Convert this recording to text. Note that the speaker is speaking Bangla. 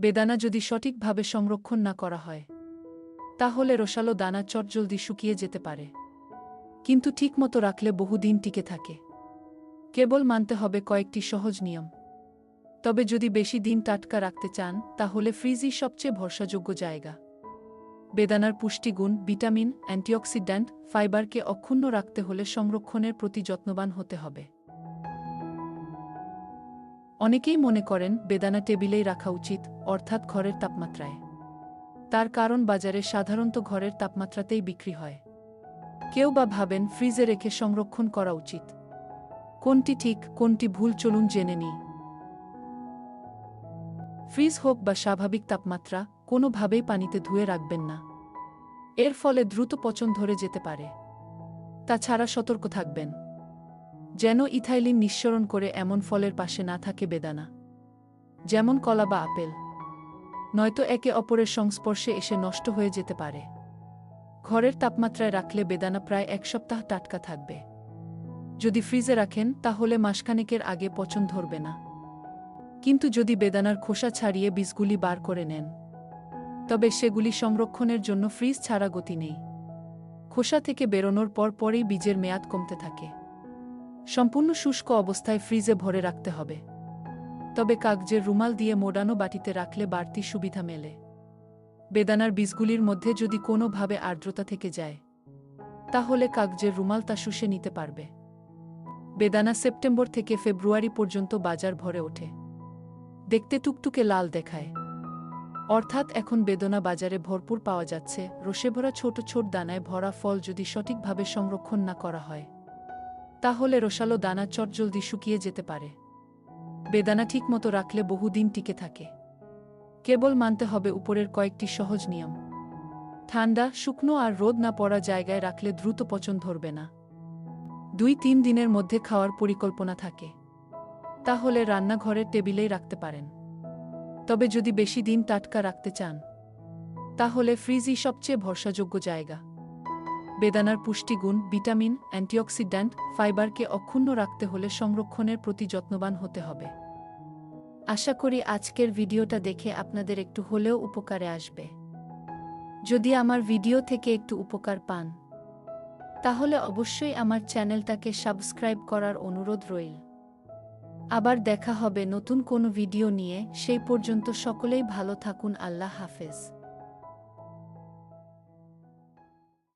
বেদানা যদি সঠিকভাবে সংরক্ষণ না করা হয়, তাহলে রসালো দানা চটজলদি শুকিয়ে যেতে পারে। কিন্তু ঠিকমতো রাখলে বহুদিন টিকে থাকে। কেবল মানতে হবে কয়েকটি সহজ নিয়ম। তবে যদি বেশি দিন টাটকা রাখতে চান, তাহলে ফ্রিজই সবচেয়ে ভরসাযোগ্য জায়গা। বেদানার পুষ্টিগুণ, ভিটামিন, অ্যান্টিঅক্সিড্যান্ট, ফাইবারকে অক্ষুণ্ণ রাখতে হলে সংরক্ষণের প্রতি যত্নবান হতে হবে। অনেকেই মনে করেন বেদানা টেবিলেই রাখা উচিত, অর্থাৎ ঘরের তাপমাত্রায়। তার কারণ বাজারে সাধারণত ঘরের তাপমাত্রাতেই বিক্রি হয়। কেউ বা ভাবেন ফ্রিজে রেখে সংরক্ষণ করা উচিত। কোনটি ঠিক, কোনটি ভুল চলুন জেনে নিই। ফ্রিজ হোক বা স্বাভাবিক তাপমাত্রা, কোনোভাবেই পানিতে ধুয়ে রাখবেন না। এর ফলে দ্রুত পচন ধরে যেতে পারে। তাছাড়া সতর্ক থাকবেন। যেন ইথাইলিন নিঃসরণ করে এমন ফলের পাশে না থাকে বেদানা। যেমন কলা বা আপেল। নয়তো একে অপরের সংস্পর্শে এসে নষ্ট হয়ে যেতে পারে। ঘরের তাপমাত্রায় রাখলে বেদানা প্রায় এক সপ্তাহ টাটকা থাকবে। যদি ফ্রিজে রাখেন, তাহলে মাসখানেকের আগে পচন ধরবে না। কিন্তু যদি বেদানার খোসা ছাড়িয়ে বীজগুলি বার করে নেন, তবে সেগুলি সংরক্ষণের জন্য ফ্রিজ ছাড়া গতি নেই। খোসা থেকে বেরোনোর পর পরেই বীজের মেয়াদ কমতে থাকে। সম্পূর্ণ শুষ্ক অবস্থায় ফ্রিজে ভরে রাখতে হবে। তবে কাগজের রুমাল দিয়ে মোড়ানো বাটিতে রাখলে বাড়তি সুবিধা মেলে। বেদানার বীজগুলির মধ্যে যদি কোনোভাবে আর্দ্রতা থেকে যায়, তাহলে কাগজের রুমাল তা শুষে নিতে পারবে। বেদানা সেপ্টেম্বর থেকে ফেব্রুয়ারি পর্যন্ত বাজার ভরে ওঠে। দেখতে টুকটুকে লাল দেখায়। অর্থাৎ এখন বেদনা বাজারে ভরপুর পাওয়া যাচ্ছে, রসে ভরা ছোট ছোট দানায় ভরা ফল যদি সঠিকভাবে সংরক্ষণ না করা হয়। তাহলে রসালো দানা চটজলদি শুকিয়ে যেতে পারে। বেদানা ঠিকমতো রাখলে বহুদিন টিকে থাকে। কেবল মানতে হবে উপরের কয়েকটি সহজ নিয়ম। ঠান্ডা, শুকনো আর রোদ না পড়া জায়গায় রাখলে দ্রুত পচন ধরবে না। দুই তিন দিনের মধ্যে খাওয়ার পরিকল্পনা থাকে। তাহলে রান্নাঘরের টেবিলেই রাখতে পারেন। তবে যদি বেশি দিন টাটকা রাখতে চান, তাহলে ফ্রিজই সবচেয়ে ভরসাযোগ্য জায়গা। বেদানার পুষ্টিগুণ, ভিটামিন, অ্যান্টিঅক্সিড্যান্ট, ফাইবারকে অক্ষুণ্ণ রাখতে হলে সংরক্ষণের প্রতি যত্নবান হতে হবে। আশা করি আজকের ভিডিওটা দেখে আপনাদের একটু হলেও উপকারে আসবে। যদি আমার ভিডিও থেকে একটু উপকার পান, তাহলে অবশ্যই আমার চ্যানেলটাকে সাবস্ক্রাইব করার অনুরোধ রইল। আবার দেখা হবে নতুন কোনো ভিডিও নিয়ে, সেই পর্যন্ত সকলেই ভালো থাকুন, আল্লাহ হাফেজ।